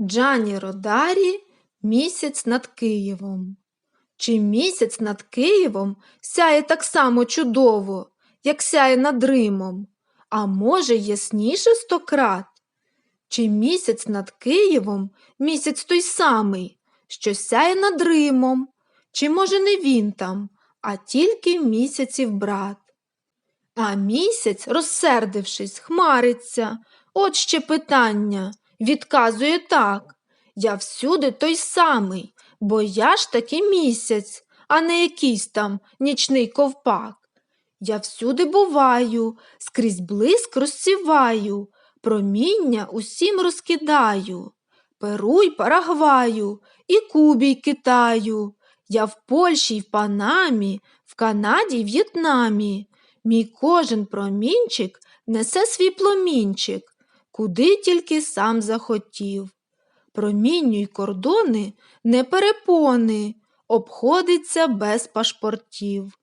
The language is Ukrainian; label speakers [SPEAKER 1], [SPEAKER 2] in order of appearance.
[SPEAKER 1] Джані Родарі Місяць над Києвом. Чи місяць над Києвом сяє так само чудово, як сяє над Римом, а може ясніше стократ? Чи місяць над Києвом місяць той самий, що сяє над Римом? Чи може не він там, а тільки місяців брат? А місяць, розсердившись, хмариться. От ще питання. Відказує так. Я всюди той самий, бо я ж таки місяць, а не якийсь там нічний ковпак. Я всюди буваю, скрізь блиск розсіваю, проміння усім розкидаю. Перу й Парагваю, і Кубі й Китаю. Я в Польщі й в Панамі, в Канаді й В'єтнамі. Мій кожен промінчик несе свій пломінчик, куди тільки сам захотів. Промінню й кордони не перепони, обходиться без пашпортів.